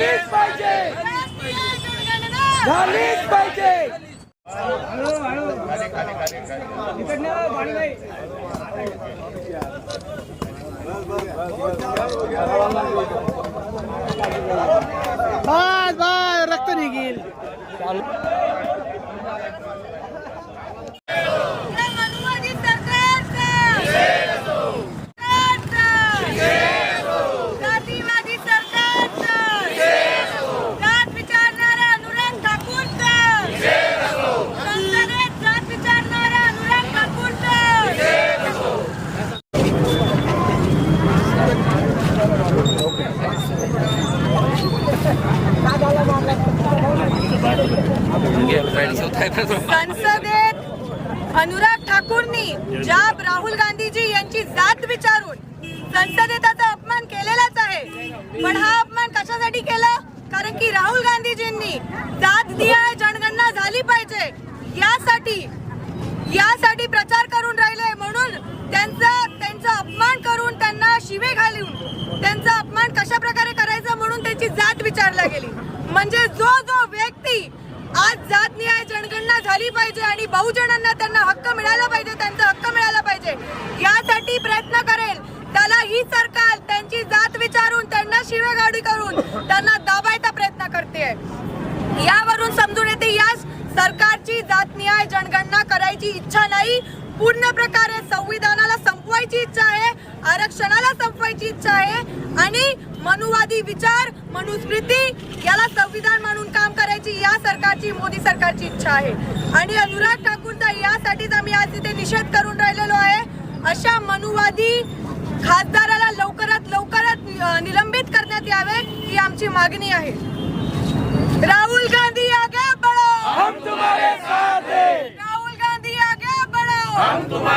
झालीच पाहिजे झालीच पाहिजे बस बस रक्त निघेल संसदेत अनुराग ठाकूरनी ज्या राहुल गांधीजी यांची जात विचारून संसदेत अपमान केलेलाच आहे. पण हा अपमान कशासाठी केला? कारण की राहुल गांधीजींनी जात दिया जनगणना झाली पाहिजे. यासाठी यासाठी प्रचार करून राहिले म्हणून त्यांचा त्यांचा अपमान करून त्यांना शिवे घालून त्यांचा अपमान कशा प्रकारे करायचा म्हणून त्यांची जात विचारल्या गेली. म्हणजे जो जो व्यक्ती आज जात त्यांना झाली पाहिजे आणि बहुजनांना त्यांना हक्क मिळाला पाहिजे त्यांचा हक्क मिळाला पाहिजे. यासाठी प्रयत्न करेल. त्याला ही सरकार त्यांची जात विचारून त्यांना शिवेगाडी करून त्यांना दाबायचा प्रयत्न करते. यावरून समजून येते या सरकारची जातनिहाय जनगणना करायची इच्छा नाही. पूर्ण प्रकारे संविधानाला संपवायची इच्छा आहे. आरक्षणाला करायची इच्छा आहे. आणि मनुवादी विचार मनुस्मृती याला संविधान म्हणून काम करायची या सरकारची मोदी सरकारची इच्छा आहे. आणि अनुराग ठाकूरचा यासाठीच आम्ही आज तिथे निषेध करून राहिलेलो आहे. अशा मनुवादी खासदाराला लवकरात लवकरात निलंबित करण्यात यावे ही आमची मागणी आहे. राहुल गांधी आगे बढो! राहुल गांधी आगे बढो!